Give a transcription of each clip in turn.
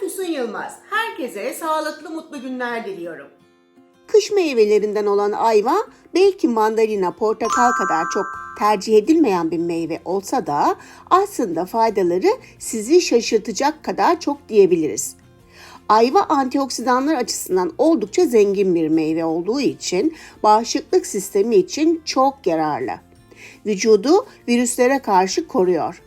Füsun Yılmaz. Herkese sağlıklı mutlu günler diliyorum. Kış meyvelerinden olan ayva belki mandalina, portakal kadar çok tercih edilmeyen bir meyve olsa da aslında faydaları sizi şaşırtacak kadar çok diyebiliriz. Ayva antioksidanlar açısından oldukça zengin bir meyve olduğu için bağışıklık sistemi için çok yararlı. Vücudu virüslere karşı koruyor.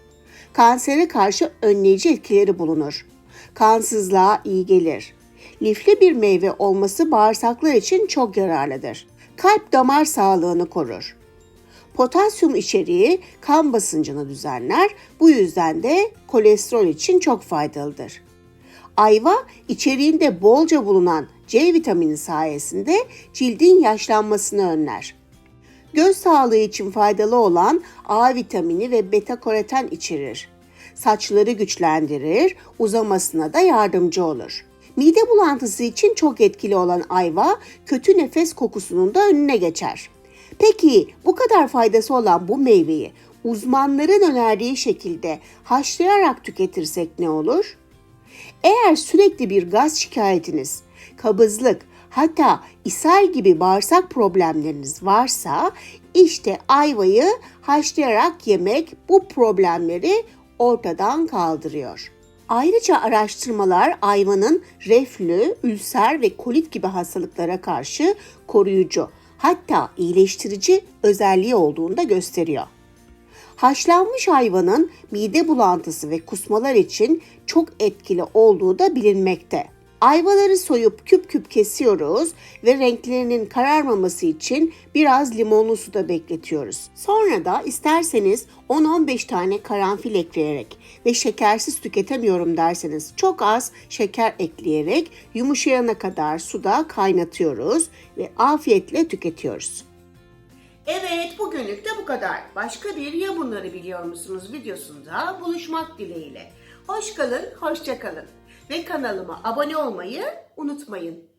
Kansere karşı önleyici etkileri bulunur. Kansızlığa iyi gelir. Lifli bir meyve olması bağırsaklar için çok yararlıdır. Kalp damar sağlığını korur. Potasyum içeriği kan basıncını düzenler. Bu yüzden de kolesterol için çok faydalıdır. Ayva içeriğinde bolca bulunan C vitamini sayesinde cildin yaşlanmasını önler. Göz sağlığı için faydalı olan A vitamini ve beta karoten içerir. Saçları güçlendirir, uzamasına da yardımcı olur. Mide bulantısı için çok etkili olan ayva kötü nefes kokusunun da önüne geçer. Peki bu kadar faydası olan bu meyveyi uzmanların önerdiği şekilde haşlayarak tüketirsek ne olur? Eğer sürekli bir gaz şikayetiniz, kabızlık, hatta ishal gibi bağırsak problemleriniz varsa işte ayvayı haşlayarak yemek bu problemleri ortadan kaldırıyor. Ayrıca araştırmalar ayvanın reflü, ülser ve kolit gibi hastalıklara karşı koruyucu hatta iyileştirici özelliği olduğunu da gösteriyor. Haşlanmış hayvanın mide bulantısı ve kusmalar için çok etkili olduğu da bilinmekte. Ayvaları soyup küp küp kesiyoruz ve renklerinin kararmaması için biraz limonlu suda bekletiyoruz. Sonra da isterseniz 10-15 tane karanfil ekleyerek ve şekersiz tüketemiyorum derseniz çok az şeker ekleyerek yumuşayana kadar suda kaynatıyoruz ve afiyetle tüketiyoruz. Evet bugünlük de bu kadar. Başka bir ya bunları biliyor musunuz videosunda buluşmak dileğiyle. Hoş kalın, hoşça kalın. Ve kanalıma abone olmayı unutmayın.